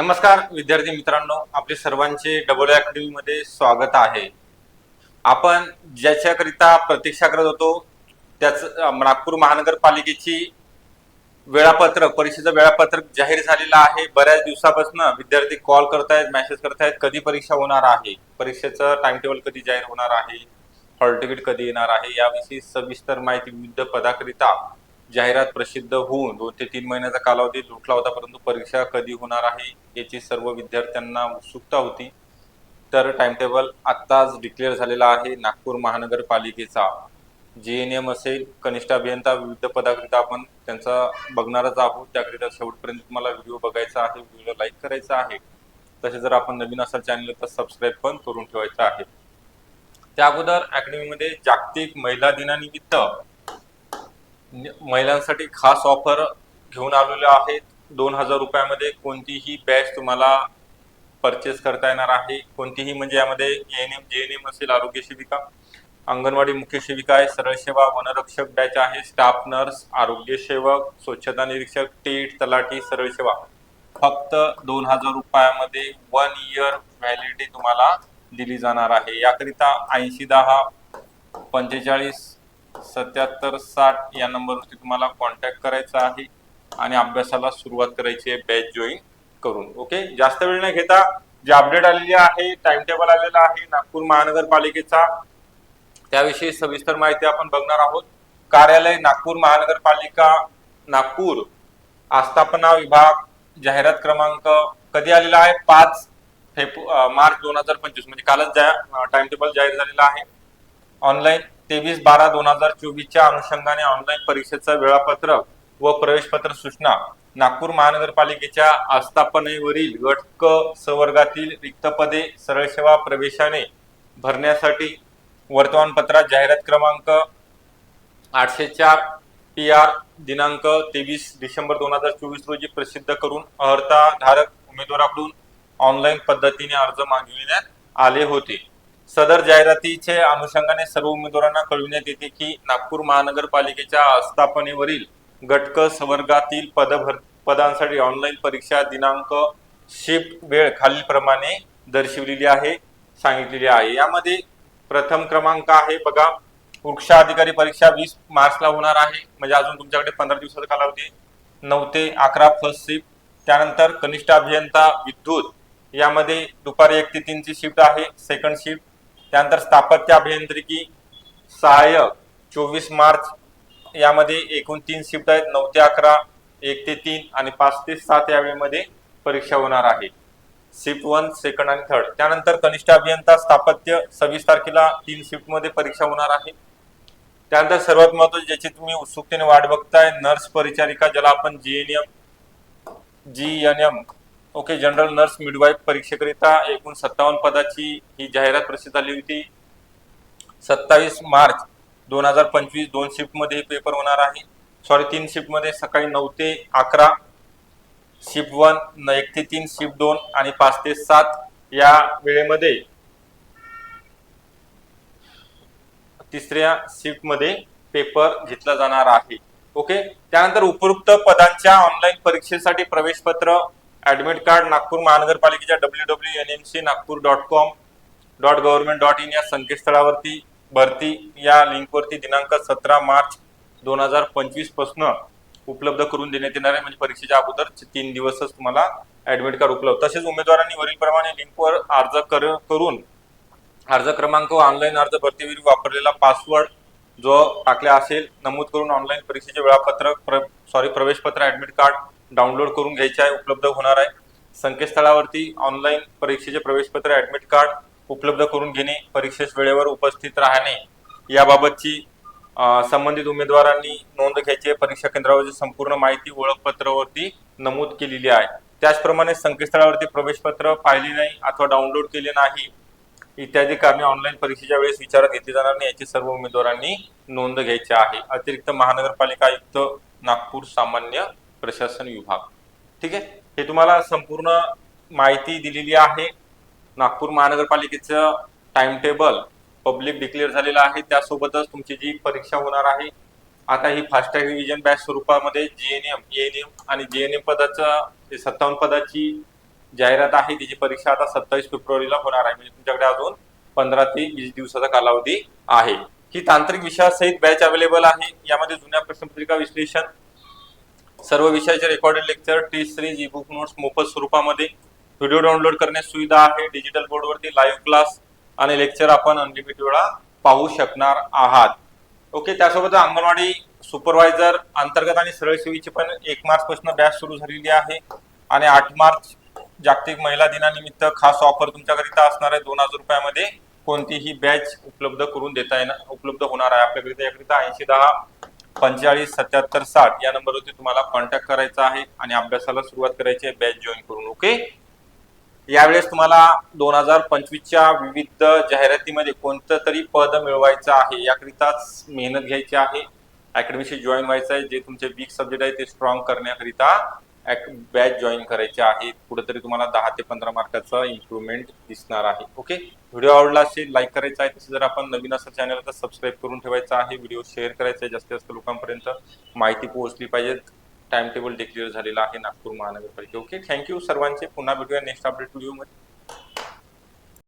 नमस्कार विद्यार्थी मित्रांनो. आपले सर्वांचे डबल अकॅडमी मध्ये स्वागत आहे. आपण ज्याच्याकरिता प्रतीक्षा करत होतो त्याच नागपूर महानगरपालिकेची वेळापत्रक परीक्षेचं वेळापत्रक जाहीर झालेलं आहे. बऱ्याच दिवसापासून विद्यार्थी कॉल करतायत मेसेज करतायत कधी परीक्षा होणार आहे? परीक्षेचं टाइम टेबल कधी जाहीर होणार आहे? हॉल तिकीट कधी येणार आहे? याविषयी सविस्तर माहिती विविध पदाकरिता जाहिरात प्रसिद्ध होऊन दोन ते तीन महिन्याचा कालावधी लुटला होता परंतु परीक्षा कधी होणार आहे याची सर्व विद्यार्थ्यांना उत्सुकता होती. तर टाइमटेबल आत्ताच डिक्लेअर झालेला आहे नागपूर महानगरपालिकेचा. जे एन एम असेल कनिष्ठ अभियंता विविध पदाकरिता आपण त्यांचा बघणारच आहोत. त्याकरिता शेवटपर्यंत तुम्हाला व्हिडिओ बघायचा आहे व्हिडिओ लाईक करायचा आहे. तसे जर आपण नवीन असाल चॅनल तर सबस्क्राईब पण करून ठेवायचं आहे. त्या अगोदर अकॅडमीमध्ये जागतिक महिला दिनानिमित्त महिलांसाठी खास ऑफर घेऊन आलेले आहेत. दोन हजार रुपयामध्ये कोणतीही बॅच तुम्हाला परचेस करता येणार आहे. कोणतीही म्हणजे यामध्ये N M J N M असेल आरोग्य सेविका अंगणवाडी मुख्य सेविका आहे सरळ सेवा वनरक्षक बॅच आहे स्टाफ नर्स आरोग्य सेवक स्वच्छता निरीक्षक टीट तलाठी सरळ सेवा. फक्त दोन हजार रुपयामध्ये वन इयर व्हॅलिडिटी तुम्हाला दिली जाणार आहे. याकरिता ऐंशी दहा पंचेचाळीस सत्याहत्तर साठ या नंबरवरती तुम्हाला कॉन्टॅक्ट करायचा आहे आणि अभ्यासाला सुरुवात करायची आहे बॅच जॉईन करून. ओके जास्त वेळ न घेता जे अपडेट आलेली आहे टाइम टेबल आलेला आहे नागपूर महानगरपालिकेचा त्याविषयी सविस्तर माहिती आपण बघणार आहोत. कार्यालय नागपूर महानगरपालिका नागपूर आस्थापना विभाग जाहिरात क्रमांक कधी आलेला आहे? पाच फेब्रु मार्च दोन हजार पंचवीस. म्हणजे कालच टाइम टेबल जाहीर झालेला आहे. ऑनलाईन तेवीस बारा दोन हजार चोवीसच्या अनुषंगाने ऑनलाईन परीक्षेचं वेळापत्रक व प्रवेशपत्र सूचना नागपूर महानगरपालिकेच्या आस्थापनेवरील गट क सवर्गातील रिक्त पदे सरळ सेवा प्रवेशाने भरण्यासाठी वर्तमानपत्रात जाहिरात क्रमांक आठशे चार पी आर दिनांक तेवीस डिसेंबर दोन हजार चोवीस रोजी प्रसिद्ध करून अर्हता धारक उमेदवाराकडून ऑनलाईन पद्धतीने अर्ज मागविण्यात आले होते. सदर जाहिरातीच्या अनुषंगाने सर्व उमेदवारांना कळविण्यात येते की नागपूर महानगरपालिकेच्या आस्थापनेवरील गटक संवर्गातील पदभर पदांसाठी ऑनलाईन परीक्षा दिनांक शिफ्ट वेळ खालीलप्रमाणे दर्शवलेली आहे सांगितलेली आहे. यामध्ये प्रथम क्रमांक आहे बघा. वृक्षा अधिकारी परीक्षा वीस मार्चला होणार आहे. म्हणजे अजून तुमच्याकडे पंधरा दिवसाचा कालावधी. नऊ ते अकरा फर्स्ट शिफ्ट त्यानंतर कनिष्ठ अभियंता विद्युत. यामध्ये दुपारी एक ते तीनची शिफ्ट आहे. सेकंड शिफ्ट त्यानंतर स्थापत्य अभियांत्रिकी सहाय्यक चोवीस मार्च. यामध्ये एकूण तीन शिफ्ट आहेत. नऊ ते अकरा एक ते तीन आणि पाच ते सात या वेळेमध्ये परीक्षा होणार आहे. शिफ्ट वन सेकंड आणि थर्ड. त्यानंतर कनिष्ठ अभियंता स्थापत्य सव्वीस तारखेला तीन शिफ्टमध्ये परीक्षा होणार आहे. त्यानंतर सर्वात महत्वाची ज्याची तुम्ही उत्सुकतेने वाट बघताय नर्स परिचारिका ज्याला आपण GNM G N M okay general nurse midwife परीक्षेकरिता एकूण सत्तावन्न पदाची ही जाहिरात प्रसिद्ध झाली होती. सत्तावीस मार्च दोन हजार पंचवीस दोन शिफ्टमध्ये हे पेपर होणार आहे. सॉरी तीन शिफ्टमध्ये सकाळी नऊ ते अकरा शिफ्ट वन एक ते तीन शिफ्ट दोन आणि पाच ते सात या वेळेमध्ये तिसऱ्या शिफ्टमध्ये पेपर घेतला जाणार आहे. ओके त्यानंतर उपयुक्त पदांच्या ऑनलाईन परीक्षेसाठी प्रवेशपत्र ऍडमिट कार्ड नागपूर महानगरपालिकेच्या W W N M C Nagpur dot com dot government dot in या संकेतस्थळावरती भरती या लिंकवरती दिनांक सतरा मार्च दोन हजार पंचवीसपासून उपलब्ध करून देण्यात येणार आहे. म्हणजे परीक्षेच्या अगोदर तीन दिवसच तुम्हाला ऍडमिट कार्ड उपलब्ध. तसेच उमेदवारांनी वरीलप्रमाणे लिंकवर अर्ज कर- करून अर्ज क्रमांक ऑनलाईन अर्ज भरतीवर वापरलेला पासवर्ड जो टाकला असेल नमूद करून ऑनलाईन परीक्षेचे वेळापत्रक प्र सॉरी प्रवेशपत्र ऍडमिट कार्ड डाउनलोड करून घ्यायचे आहे उपलब्ध होणार आहे. संकेतस्थळावरती ऑनलाईन परीक्षेचे प्रवेशपत्र ऍडमिट कार्ड उपलब्ध करून घेणे परीक्षेस वेळेवर उपस्थित राहणे याबाबतची संबंधित उमेदवारांनी नोंद घ्यायची आहे. परीक्षा केंद्रावरची संपूर्ण माहिती ओळखपत्रावरती नमूद केलेली आहे. त्याचप्रमाणे संकेतस्थळावरती प्रवेशपत्र पाहिले नाही अथवा डाउनलोड केले नाही इत्यादी कारणे ऑनलाईन परीक्षेच्या वेळेस विचारात घेतली जाणार नाही याची सर्व उमेदवारांनी नोंद घ्यायची आहे. अतिरिक्त महानगरपालिका आयुक्त नागपूर सामान्य प्रशासन विभाग. ठीक आहे? हे तुम्हाला संपूर्ण माहिती दिलेली आहे. नागपूर महानगरपालिकेचं टाइम टेबल पब्लिक डिक्लेअर झालेलं आहे. त्यासोबतच तुमची जी परीक्षा होणार आहे आता ही फास्टॅग रिव्हिजन बॅच स्वरूपामध्ये जे एन एम एन एम आणि जी एन एम पदाचं सत्तावन्न पदाची जाहिरात आहे. तिची परीक्षा आता सत्तावीस फेब्रुवारीला होणार आहे. म्हणजे तुमच्याकडे अजून पंधरा ते वीस दिवसाचा कालावधी आहे. ही तांत्रिक विषयासहित बॅच अवेलेबल आहे. यामध्ये जुन्या प्रश्नपत्रिका विश्लेषण सर्व विषयाचे recorded lecture test series e book notes मोफत स्वरूपामध्ये. व्हिडिओ डाउनलोड करण्यास सुविधा आहे. डिजिटल बोर्डवरती लाईव्ह क्लास आणि लेक्चर आपण अनलिमिटेड वेळा पाहू शकणार आहात. ओके त्यासोबत अंगणवाडी सुपरवायझर अंतर्गत आणि सरळ सेवेची पण एक मार्च पासून बॅच सुरू झालेली आहे. आणि आठ मार्च जागतिक महिला दिनानिमित्त खास ऑफर तुमच्याकरिता असणार आहे. दोन हजार रुपयामध्ये कोणतीही बॅच उपलब्ध करून देता येणार उपलब्ध होणार आहे. आपल्याकरिता याकरिता ऐंशी दहा पंचेचाळीस सत्याहत्तर साठ या नंबरवरती तुम्हाला कॉन्टॅक्ट करायचा आहे आणि अभ्यासाला सुरुवात करायची आहे. बॅच जॉईन करून ओके यावेळेस तुम्हाला दोन हजार पंचवीसच्या विविध जाहिरातीमध्ये कोणतं तरी पद मिळवायचं आहे याकरिताच मेहनत घ्यायची आहे. अकॅडमीशी जॉईन व्हायचं आहे. जे तुमचे वीक सब्जेक्ट आहे ते स्ट्रॉंग करण्याकरिता बॅच जॉईन करायचे आहे. कुठेतरी तुम्हाला दहा ते पंधरा मार्काचा इम्प्रुव्हमेंट दिसणार आहे. ओके व्हिडिओ आवडला असेल लाईक करायचा आहे तसं जर आपण नवीन असं चॅनल तर सबस्क्राईब करून ठेवायचा आहे. व्हिडिओ शेअर करायचा आहे जास्तीत जास्त लोकांपर्यंत. माहिती पोहोचली पाहिजे. टाइम टेबल डिक्लेअर झालेला आहे नागपूर महानगरपालिका ओके थँक्यू सर्वांचे. पुन्हा भेटूया नेक्स्ट अपडेट व्हिडिओमध्ये